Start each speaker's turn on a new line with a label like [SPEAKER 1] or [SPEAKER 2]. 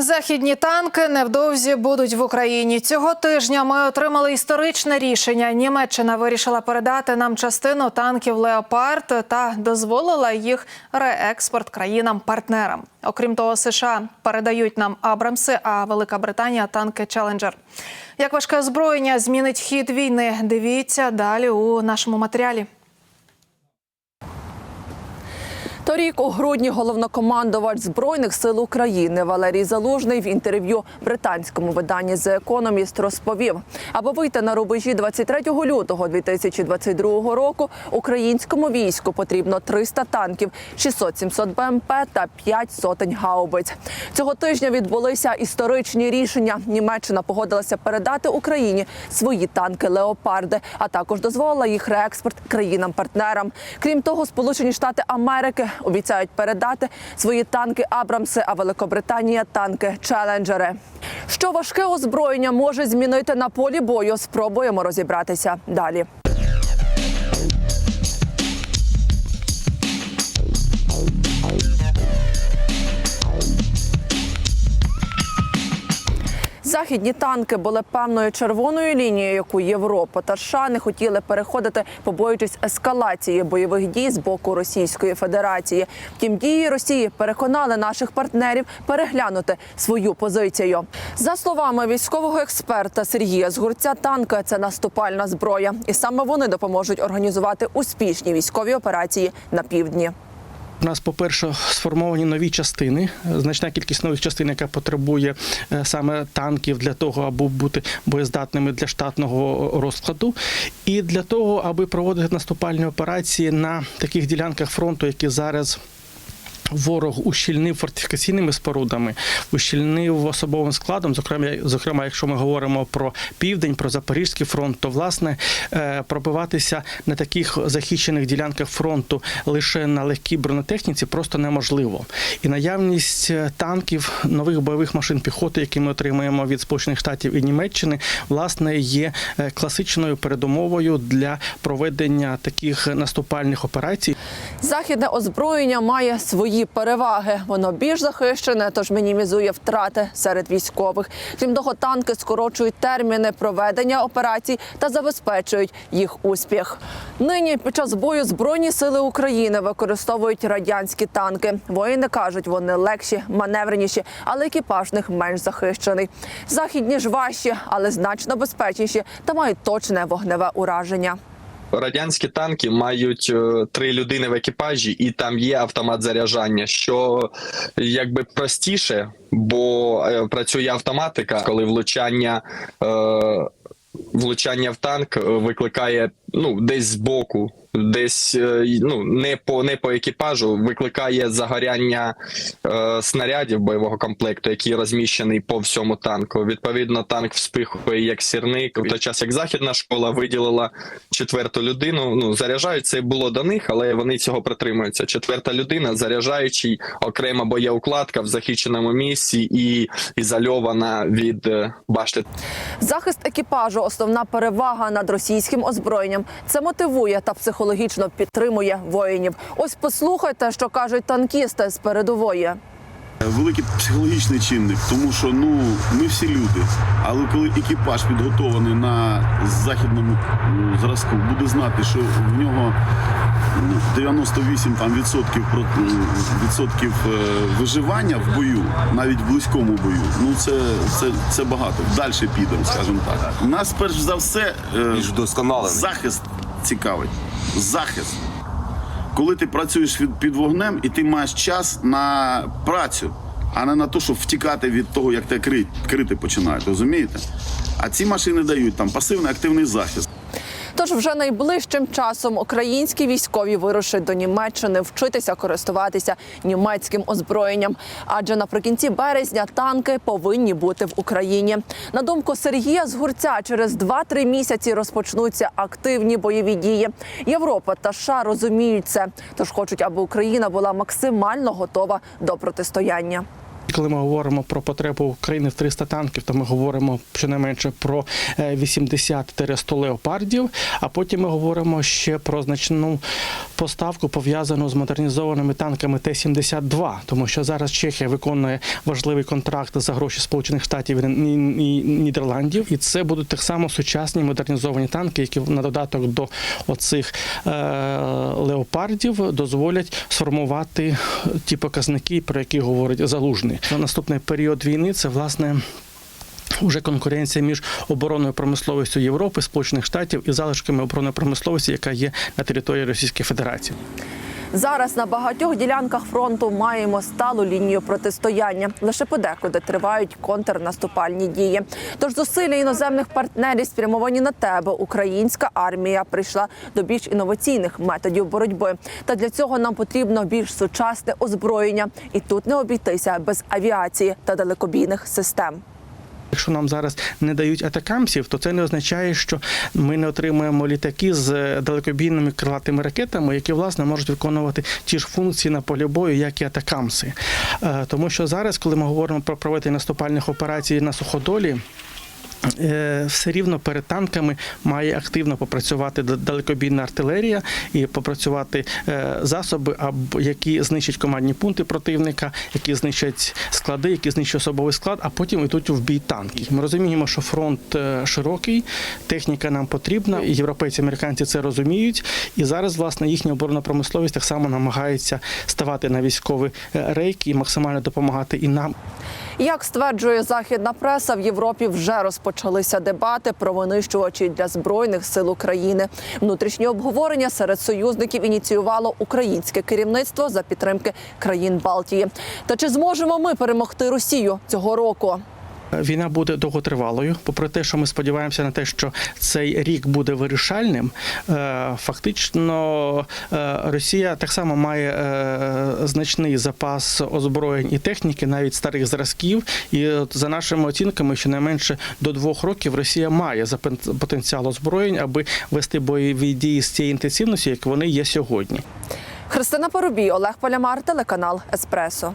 [SPEAKER 1] Західні танки невдовзі будуть в Україні. Цього тижня ми отримали історичне рішення. Німеччина вирішила передати нам частину танків Леопард та дозволила їх реекспорт країнам-партнерам. Окрім того, США передають нам Абрамси, а Велика Британія танки Челенджер. Як важке озброєння змінить хід війни? Дивіться далі у нашому матеріалі.
[SPEAKER 2] Торік у грудні головнокомандувач збройних сил України Валерій Залужний в інтерв'ю британському виданні The Economist розповів, аби вийти на рубежі 23 лютого 2022 року українському війську потрібно 300 танків, 600-700 БМП та 5 сотень гаубиць. Цього тижня відбулися історичні рішення. Німеччина погодилася передати Україні свої танки Леопарди, а також дозволила їх реекспорт країнам-партнерам. Крім того, Сполучені Штати Америки обіцяють передати свої танки Абрамси, а Великобританія танки Челенджери. Що важке озброєння може змінити на полі бою? Спробуємо розібратися далі. Західні танки були певною червоною лінією, яку Європа та США не хотіли переходити, побоюючись ескалації бойових дій з боку Російської Федерації. Втім, дії Росії переконали наших партнерів переглянути свою позицію. За словами військового експерта Сергія Згурця, танки це наступальна зброя, і саме вони допоможуть організувати успішні військові операції на півдні.
[SPEAKER 3] У нас, по-перше, сформовані нові частини, значна кількість нових частин, яка потребує е, саме танків для того, аби бути боєздатними для штатного розкладу, і для того, аби проводити наступальні операції на таких ділянках фронту, які зараз. Ворог ущільнив фортифікаційними спорудами, ущільнив особовим складом. Зокрема, зокрема, якщо ми говоримо про південь, про Запорізький фронт, то власне е, пробиватися на таких захищених ділянках фронту лише на легкій бронетехніці просто неможливо. І наявність е, танків, нових бойових машин піхоти, які ми отримуємо від Сполучених Штатів і Німеччини, власне, є е, класичною передумовою для проведення таких наступальних операцій.
[SPEAKER 2] Західне озброєння має свої переваги. Воно більш захищене, тож мінімізує втрати серед військових. Крім того, танки скорочують терміни проведення операцій та забезпечують їх успіх. Нині під час бою збройні сили України використовують радянські танки. Воїни кажуть, вони легші, маневреніші, але екіпаж них менш захищений. Західні ж важчі, але значно безпечніші та мають точне вогневе ураження.
[SPEAKER 4] Радянські танки мають е, три людини в екіпажі, і там є автомат заряджання, що якби простіше, бо е, працює автоматика, коли влучання. Е, Влучання в танк викликає ну десь збоку, десь е, ну не по не по екіпажу, викликає загоряння е, снарядів бойового комплекту, який розміщений по всьому танку. Відповідно, танк вспихує як сірник. В той час як західна школа виділила четверту людину. Ну заряджають це було до них, але вони цього притримуються. Четверта людина, заряджаючий окрема боєукладка в захищеному місці і ізольована від е, башти.
[SPEAKER 2] Захист екіпажу основна перевага над російським озброєнням. Це мотивує та психологічно підтримує воїнів. Ось послухайте, що кажуть танкісти з передової.
[SPEAKER 5] Великий психологічний чинник, тому що ну ми всі люди. Але коли екіпаж підготований на західному ну, зразку, буде знати, що в нього ну, 98 там відсотків відсотків е, виживання в бою, навіть в близькому бою. Ну це, це, це багато. Далі підемо, скажімо так. Нас перш за все е, захист цікавить. Захист. Коли ти працюєш під вогнем і ти маєш час на працю, а не на те, щоб втікати від того, як тебе крити, починають, розумієте? А ці машини дають там пасивний активний захист.
[SPEAKER 2] Тож вже найближчим часом українські військові вирушать до Німеччини вчитися користуватися німецьким озброєнням. Адже наприкінці березня танки повинні бути в Україні. На думку Сергія Згурця, через 2-3 місяці розпочнуться активні бойові дії. Європа та США розуміють це, тож хочуть, аби Україна була максимально готова до протистояння.
[SPEAKER 3] Коли ми говоримо про потребу України в 300 танків, то ми говоримо щонайменше про е, 80-100 леопардів. А потім ми говоримо ще про значну поставку пов'язану з модернізованими танками Т-72, тому що зараз Чехія виконує важливий контракт за гроші Сполучених Штатів і Нідерландів, і це будуть так само сучасні модернізовані танки, які на додаток до оцих е, леопардів дозволять сформувати ті показники, про які говорить залужний. На наступний період війни це власне. Уже конкуренція між оборонною промисловістю Європи, Сполучених Штатів і залишками оборонної промисловості, яка є на території Російської Федерації.
[SPEAKER 2] Зараз на багатьох ділянках фронту маємо сталу лінію протистояння. Лише подекуди тривають контрнаступальні дії. Тож зусилля іноземних партнерів спрямовані на тебе. Українська армія прийшла до більш інноваційних методів боротьби. Та для цього нам потрібно більш сучасне озброєння, і тут не обійтися без авіації та далекобійних систем.
[SPEAKER 3] Якщо нам зараз не дають атакамсів, то це не означає, що ми не отримуємо літаки з далекобійними крилатими ракетами, які власне можуть виконувати ті ж функції на полі бою, як і атакамси. Е, Тому що зараз, коли ми говоримо про проведення наступальних операцій на суходолі. Е, Все рівно перед танками має активно попрацювати далекобійна артилерія і попрацювати е, засоби, які знищать командні пункти противника, які знищать склади, які знищать особовий склад, а потім йдуть в бій танки. Ми розуміємо, що фронт е, широкий, техніка нам потрібна. і Європейці, американці це розуміють. І зараз, власне, їхня оборонна промисловість так само намагається ставати на військові рейки і максимально допомагати і нам.
[SPEAKER 2] Як стверджує західна преса, в Європі вже розпочалися дебати про винищувачі для збройних сил України. Внутрішнє обговорення серед союзників ініціювало українське керівництво за підтримки країн Балтії. Та чи зможемо ми перемогти Росію цього року?
[SPEAKER 3] Війна буде довготривалою. Попри те, що ми сподіваємося на те, що цей рік буде вирішальним, е, фактично е, Росія так само має е, значний запас озброєнь і техніки, навіть старих зразків. І за нашими оцінками, щонайменше до двох років Росія має запен- потенціал озброєнь, аби вести бойові дії з цієї інтенсивності, як вони є сьогодні.
[SPEAKER 2] Христина Поробій, Олег Полямар, телеканал Еспресо.